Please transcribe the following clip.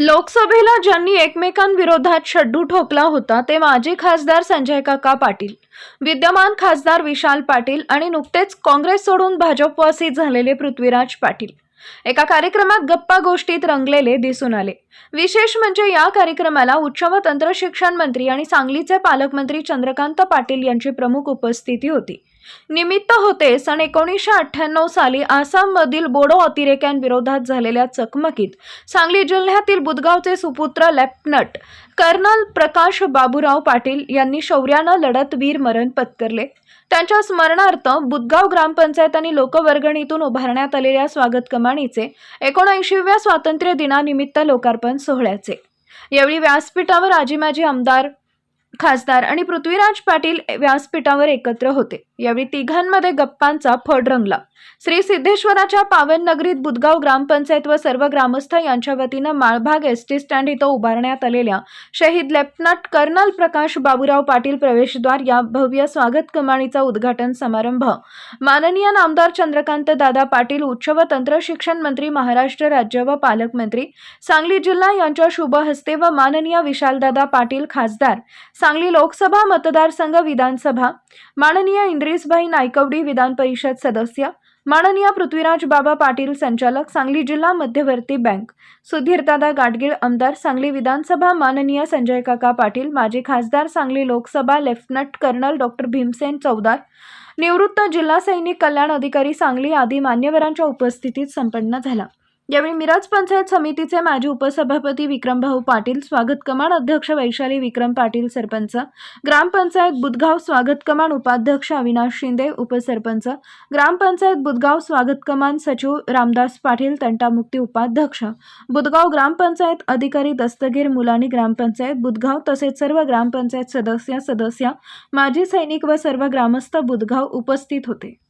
लोकसभेला ज्यांनी एकमेकांविरोधात शड्डू ठोकला होता ते माजी खासदार संजय काका पाटील विद्यमान खासदार विशाल पाटील आणि नुकतेच काँग्रेस सोडून भाजपवासी झालेले पृथ्वीराज पाटील. एका कार्यक्रमात गप्पा गोष्टीत रंगलेले दिसून आले. विशेष म्हणजे या कार्यक्रमाला उच्च व तंत्रशिक्षण मंत्री आणि सांगलीचे पालकमंत्री चंद्रकांत पाटील यांची प्रमुख उपस्थिती होती. निमित्त होते सन एकोणीसशे अठ्ठ्याण्णव साली आसाममधील बोडो अतिरेक्यांविरोधात झालेल्या चकमकीत सांगली जिल्ह्यातील बुदगावचे सुपुत्र लेफ्टनंट कर्नल प्रकाश बाबूराव पाटील यांनी शौर्यानं लढत वीर मरण पत्करले. त्यांच्या स्मरणार्थ बुदगाव ग्रामपंचायत आणि लोकवर्गणीतून उभारण्यात आलेल्या स्वागत अंबानीचे एकोणऐंशीव्या स्वातंत्र्य दिनानिमित्त लोकार्पण सोहळ्याचे. यावेळी व्यासपीठावर आजी माजी आमदार खासदार आणि पृथ्वीराज पाटील व्यासपीठावर एकत्र होते. यावेळी तिघांमध्ये गप्पांचा फड रंगला. श्री सिद्धेश्वराच्या पावन नगरीत बुदगाव ग्रामपंचायत व सर्व ग्रामस्थ यांच्या वतीनं माळभाग एस टी स्टँड इथं उभारण्यात आलेल्या शहीद लेफ्टनंट कर्नल प्रकाश बाबूराव पाटील प्रवेशद्वार या भव्य स्वागत कमाणीचा उद्घाटन समारंभ. माननीय नामदार चंद्रकांत दादा पाटील उच्च व तंत्र शिक्षण मंत्री महाराष्ट्र राज्य व पालकमंत्री सांगली जिल्हा यांच्या शुभ हस्ते व माननीय विशालदादा पाटील खासदार सांगली लोकसभा मतदारसंघ विधानसभा माननीय इंद्र इंद्रिसभाई नायकवडी विधान परिषद सदस्य माननीय पृथ्वीराज बाबा पाटील संचालक सांगली जिल्हा मध्यवर्ती बँक सुधीरदादा गाडगीळ आमदार सांगली विधानसभा माननीय संजय काका पाटील माजी खासदार Sangli Lok Sabha lieutenant colonel doctor Bhimsen Chaudar निवृत्त जिल्हा सैनिक कल्याण अधिकारी सांगली आदी मान्यवरांच्या उपस्थितीत संपन्न झाला. यावेळी मिरज पंचायत समितीचे माजी उपसभापती विक्रमभाऊ पाटील स्वागत कमान अध्यक्ष वैशाली विक्रम पाटील सरपंच ग्रामपंचायत बुदगाव स्वागत कमान उपाध्यक्ष अविनाश शिंदे उपसरपंच ग्रामपंचायत बुदगाव स्वागत कमान सचिव रामदास पाटील तंटामुक्ती उपाध्यक्ष बुदगाव ग्रामपंचायत अधिकारी दस्तगीर मुलानी ग्रामपंचायत बुदगाव तसेच सर्व ग्रामपंचायत सदस्य सदस्या माजी सैनिक व सर्व ग्रामस्थ बुदगाव उपस्थित होते.